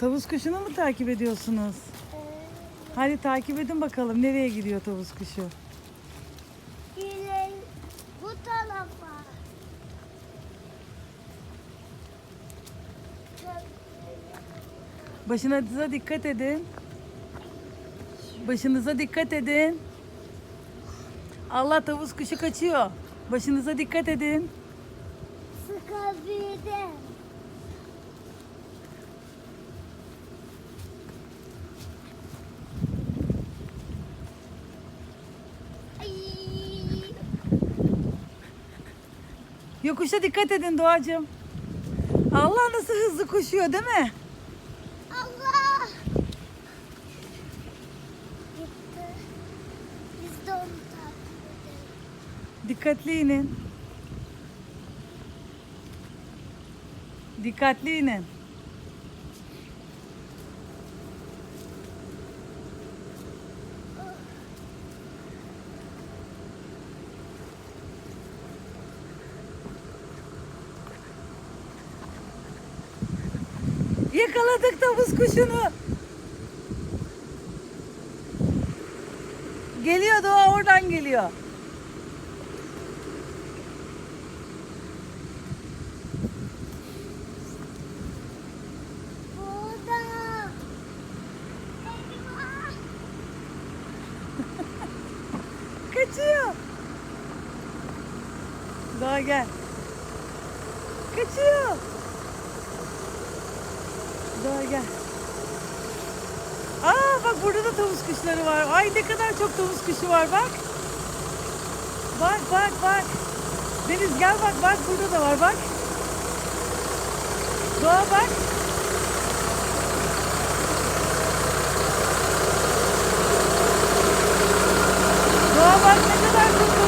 Tavus kuşunu mu takip ediyorsunuz? Hadi takip edin bakalım nereye gidiyor tavus kuşu. İleri bu tarafa. Başınıza dikkat edin. Başınıza dikkat edin. Allah tavus kuşu kaçıyor. Başınıza dikkat edin. Sıkabildim. Ay. Yokuşa dikkat edin Doğacığım. Allah nasıl hızlı koşuyor değil mi? Allah! Gitti. Biz de onu takip edelim. Dikkatli inin. Dikkatli inin. Yakaladık tavus kuşunu. Geliyor Doğa oradan geliyor. Kaçıyor. Doğa gel. Kaçıyor. Gel gel. Aa bak burada da tavus kuşları var. Ay ne kadar çok tavus kuşu var bak. Bak bak bak. Deniz gel bak bak burada da var bak. Doğa bak. Doğa bak ne kadar çok